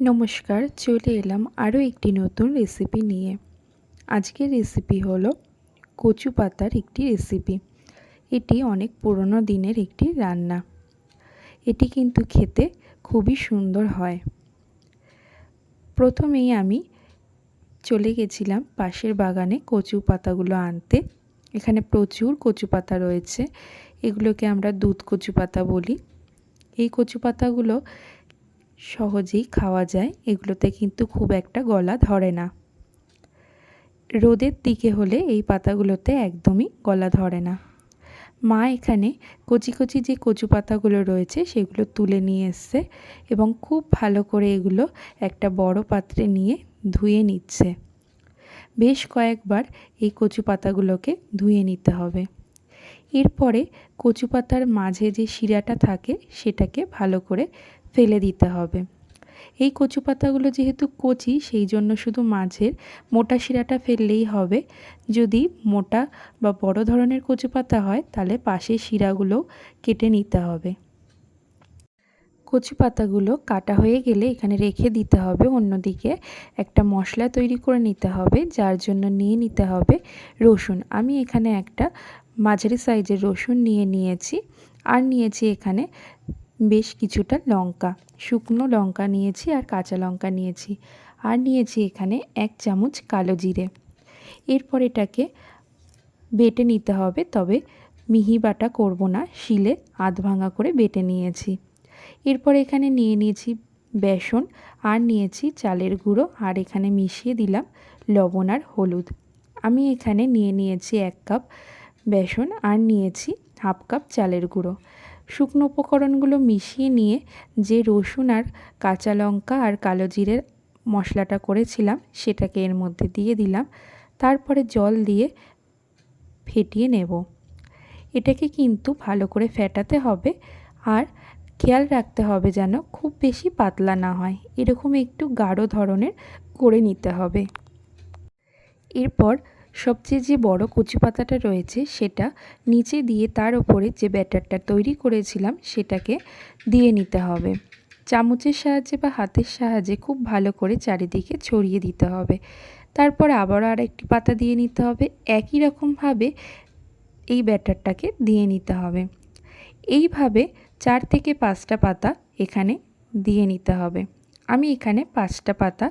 নমস্কার, চলে এলাম আরও একটি নতুন রেসিপি নিয়ে। আজকের রেসিপি হলো কচু পাতার একটি রেসিপি এটি অনেক পুরনো দিনের একটি রান্না। এটি কিন্তু খেতে খুবই সুন্দর হয়। প্রথমেই আমি চলে গেছিলাম পাশের বাগানে কচু পাতাগুলো আনতে। এখানে প্রচুর কচু পাতা রয়েছে। এগুলোকে আমরা দুধ কচু পাতা বলি। এই কচু পাতাগুলো সহজেই খাওয়া যায়, এগুলোতে কিন্তু খুব একটা গলা ধরে না। রোদের দিকে হলে এই পাতাগুলোতে একদমই গলা ধরে না। মা এখানে কচি কচি যে কচু পাতাগুলো রয়েছে, সেগুলো তুলে নিয়ে এসছে এবং খুব ভালো করে এগুলো একটা বড় পাত্রে নিয়ে ধুয়ে নিচ্ছে। বেশ কয়েকবার এই কচু পাতাগুলোকে ধুয়ে নিতে হবে। এরপরে কচু পাতার মাঝে যে শিরাটা থাকে, সেটাকে ভালো করে ফেলে দিতে হবে। এই কচু পাতাগুলো যেহেতু কচি, সেই জন্য শুধু মাঝের মোটা শিরাটা ফেললেই হবে। যদি মোটা বা বড় ধরনের কচু পাতা হয়, তাহলে পাশের শিরাগুলো কেটে নিতে হবে। কচু পাতাগুলো কাটা হয়ে গেলে এখানে রেখে দিতে হবে। অন্যদিকে একটা মশলা তৈরি করে নিতে হবে, যার জন্য নিয়ে নিতে হবে রসুন। আমি এখানে একটা মাঝারি সাইজের রসুন নিয়ে নিয়েছি। আর নিয়েছি এখানে বেশ কিছুটা লঙ্কা। শুকনো লঙ্কা নিয়েছি আর কাঁচা লঙ্কা নিয়েছি। আর নিয়েছি এখানে এক চামচ কালো জিরে। এরপর এটাকে বেটে নিতে হবে, তবে মিহি বাটা করব না, শিলে আধ ভাঙা করে বেটে নিয়েছি। এরপর এখানে নিয়ে নিয়েছি বেসন, আর নিয়েছি চালের গুঁড়ো, আর এখানে মিশিয়ে দিলাম লবণ আর হলুদ। আমি এখানে নিয়ে নিয়েছি এক কাপ বেসন, আর নিয়েছি হাফ কাপ চালের গুঁড়ো। শুকনো উপকরণগুলো মিশিয়ে নিয়ে যে রসুন আর কাঁচা লঙ্কা আর কালো জিরের মশলাটা করেছিলাম, সেটাকে এর মধ্যে দিয়ে দিলাম। তারপরে জল দিয়ে ফেটিয়ে নেব। এটাকে কিন্তু ভালো করে ফেটাতে হবে আর খেয়াল রাখতে হবে যেন খুব বেশি পাতলা না হয়। এরকম একটু গাঢ় ধরনের করে নিতে হবে। এরপর সবচেয়ে যে বড় কচু পাতাটা রয়েছে সেটা নিচে দিয়ে তার ওপরে যে ব্যাটারটা তৈরি করেছিলাম সেটাকে দিয়ে নিতে হবে। চামচের সাহায্যে বা হাতের সাহায্যে খুব ভালো করে চারিদিকে ছড়িয়ে দিতে হবে। তারপর আবারও আর একটি পাতা দিয়ে নিতে হবে। একই রকমভাবে এই ব্যাটারটাকে দিয়ে নিতে হবে। এইভাবে চার থেকে পাঁচটা পাতা এখানে দিয়ে নিতে হবে। আমি এখানে পাঁচটা পাতা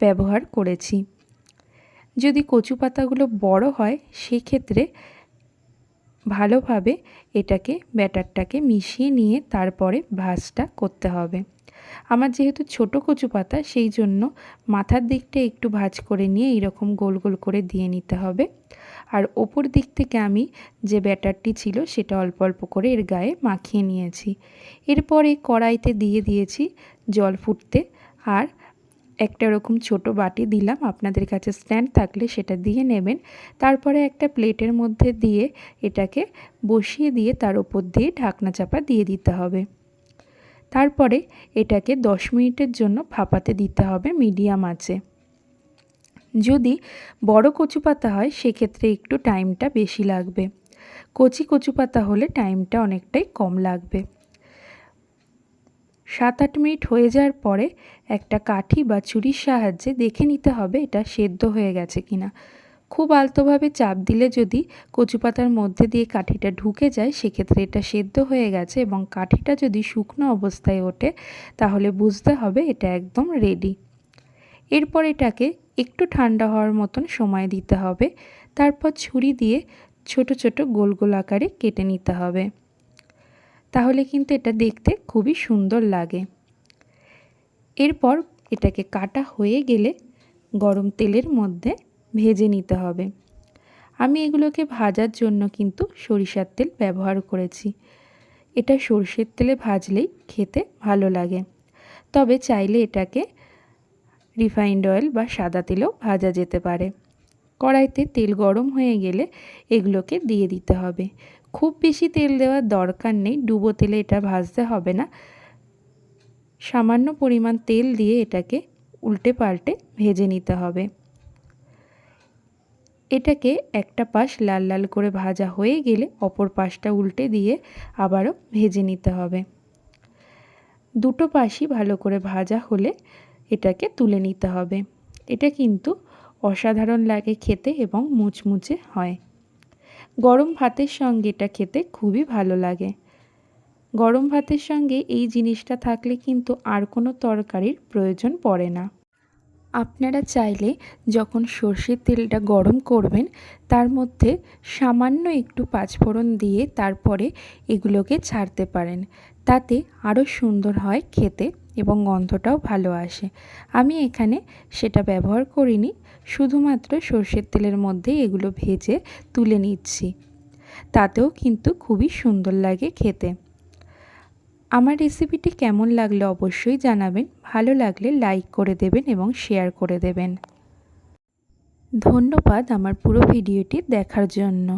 ব্যবহার করেছি। যদি কচু পাতাগুলো বড় হয়, সেক্ষেত্রে ভালোভাবে এটাকে ব্যাটারটাকে মিশিয়ে নিয়ে তারপরে ভাজটা করতে হবে। আমার যেহেতু ছোট কচু পাতা, সেই জন্য মাথার দিকটা একটু ভাজ করে নিয়ে এরকম গোল গোল করে দিয়ে নিতে হবে। আর ওপর দিক থেকে আমি যে ব্যাটারটি ছিল, সেটা অল্প অল্প করে এর গায়ে মাখিয়ে নিয়েছি। এরপরে কড়াইতে দিয়ে দিয়েছি জল ফুটতে। আর একটা এরকম ছোট বাটি দিলাম, আপনাদের কাছে স্ট্যান্ড থাকলে সেটা দিয়ে নেবেন। তারপরে একটা প্লেটের মধ্যে দিয়ে এটাকে বসিয়ে দিয়ে তার উপর দিয়ে ঢাকনা চাপা দিয়ে দিতে হবে। তারপরে এটাকে দশ মিনিটের জন্য ভাপাতে দিতে হবে মিডিয়াম আঁচে। যদি বড় কচু পাতা হয়, সেক্ষেত্রে একটু টাইমটা বেশি লাগবে। কচি কচু পাতা হলে টাইমটা অনেকটাই কম লাগবে। সাত আট মিনিট হয়ে যাওয়ার পরে একটা কাঠি বা ছুরির সাহায্যে দেখে নিতে হবে এটা সেদ্ধ হয়ে গেছে কিনা। খুব আলতোভাবে চাপ দিলে যদি কচু পাতার মধ্যে দিয়ে কাঠিটা ঢুকে যায়, সেক্ষেত্রে এটা সেদ্ধ হয়ে গেছে এবং কাঠিটা যদি শুকনো অবস্থায় ওঠে, তাহলে বুঝতে হবে এটা একদম রেডি এরপর এটাকে একটু ঠান্ডা হওয়ার মতন সময় দিতে হবে। তারপর ছুরি দিয়ে ছোট ছোট গোল গোল আকারে কেটে নিতে হবে। তাহলে কিন্তু এটা দেখতে খুবই সুন্দর লাগে। এরপর এটাকে কাটা হয়ে গেলে গরম তেলের মধ্যে ভেজে নিতে হবে। আমি এগুলোকে ভাজার জন্য কিন্তু সরিষার তেল ব্যবহার করেছি। এটা সর্ষের তেলে ভাজলেই খেতে ভালো লাগে। তবে চাইলে এটাকে রিফাইন্ড অয়েল বা সাদা তেলেও ভাজা যেতে পারে। কড়াইতে তেল গরম হয়ে গেলে এগুলোকে দিয়ে দিতে হবে। খুব বেশি তেল দেওয়ার দরকার নেই, ডুবো তেলে এটা ভাজতে হবে না। সামান্য পরিমাণ তেল দিয়ে এটাকে উল্টে পাল্টে ভেজে নিতে হবে। এটাকে একটা পাশ লাল লাল করে ভাজা হয়ে গেলে অপর পাশটা উল্টে দিয়ে আবারও ভেজে নিতে হবে। দুটো পাশই ভালো করে ভাজা হলে এটাকে তুলে নিতে হবে। এটা কিন্তু অসাধারণ লাগে খেতে এবং মুচমুচে হয়। গরম ভাতের সঙ্গে এটা খেতে খুবই ভালো লাগে। গরম ভাতের সঙ্গে এই জিনিসটা থাকলে কিন্তু আর কোনো তরকারির প্রয়োজন পড়ে না। আপনারা চাইলে যখন সর্ষের তেলটা গরম করবেন, তার মধ্যে সামান্য একটু পাঁচফোড়ন দিয়ে তারপরে এগুলোকে ছাড়তে পারেন। তাতে আরও সুন্দর হয় খেতে। এবং গন্ধটাও ভালো আসে। আমি এখানে সেটা ব্যবহার করিনি, শুধুমাত্র সর্ষের তেলের মধ্যে এগুলো ভেজে তুলে নিচ্ছি। তাতেও কিন্তু খুবই সুন্দর লাগে খেতে। আমার রেসিপিটি কেমন লাগল অবশ্যই জানাবেন, ভালো লাগলে লাইক করে দেবেন এবং শেয়ার করে দেবেন। ধন্যবাদ আমার পুরো ভিডিওটি দেখার জন্য।